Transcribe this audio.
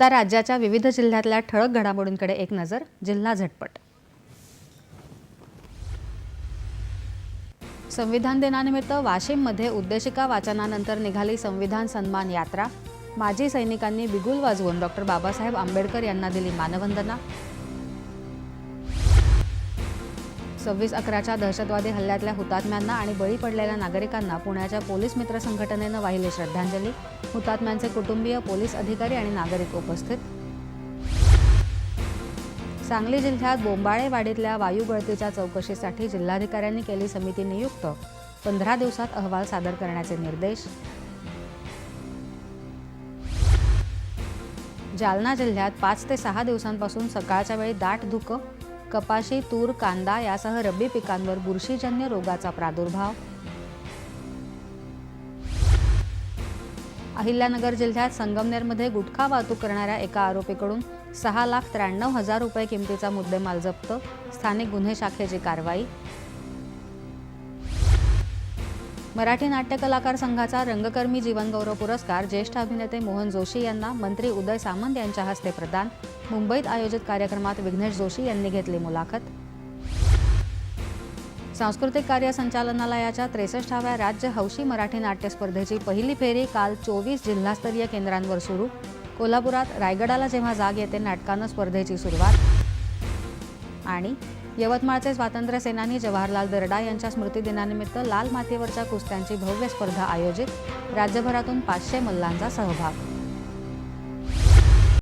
तर राज्याच्या विविध जिल्ह्यातल्या ठळक घडामोडींकडे एक नजर जिल्हा झटपट. संविधान दिनानिमित्त वाशिममध्ये उद्देशिका वाचनानंतर निघाली संविधान सन्मान यात्रा. माजी सैनिकांनी बिगुल वाजवून डॉक्टर बाबासाहेब आंबेडकर यांना दिली मानवंदना. सव्वीस अकराच्या दहशतवादी हल्ल्यातल्या हुतात्म्यांना आणि बळी पडलेल्या नागरिकांना पुण्याच्या पोलीस मित्र संघटनेनं वाहिली श्रद्धांजली. हुतात्म्यांचे कुटुंबीय पोलीस अधिकारी आणि नागरिक उपस्थित. सांगली जिल्ह्यात बोंबाळेवाडीतल्या वायू गळतीच्या चौकशीसाठी जिल्हाधिकाऱ्यांनी केली समिती नियुक्त. पंधरा दिवसात अहवाल सादर करण्याचे निर्देश. जालना जिल्ह्यात पाच ते सहा दिवसांपासून सकाळच्या वेळी दाट धुकं कपाशी तूर कांदा यासह रब्बी पिकांवर बुरशीजन्य रोगाचा प्रादुर्भाव. अहिल्यानगर जिल्ह्यात संगमनेरमध्ये गुटखा वाहतूक करणाऱ्या एका आरोपीकडून सहा लाख त्र्याण्णव हजार रुपये किमतीचा मुद्देमाल जप्त. स्थानिक गुन्हे शाखेची कारवाई. मराठी नाट्य कलाकार संघाचा रंगकर्मी जीवनगौरव पुरस्कार ज्येष्ठ अभिनेते मोहन जोशी यांना मंत्री उदय सामंत यांच्या हस्ते प्रदान. मुंबईत आयोजित कार्यक्रमात विघ्नेश जोशी यांनी घेतली मुलाखत. सांस्कृतिक कार्य संचालनालयाच्या त्रेसष्टाव्या राज्य हौशी मराठी नाट्य स्पर्धेची पहिली फेरी काल चोवीस जिल्हास्तरीय केंद्रांवर सुरू. कोल्हापुरात रायगडाला जेव्हा जाग येते नाटकानं स्पर्धेची सुरुवात. आणि यवतमाळचे स्वातंत्र्य सेनानी जवाहरलाल दर्डा यांच्या स्मृतिदिनानिमित्त लाल मातीवरच्या कुस्त्यांची भव्य स्पर्धा आयोजित राज्यभरातून पाचशे मल्लांचा सहभाग.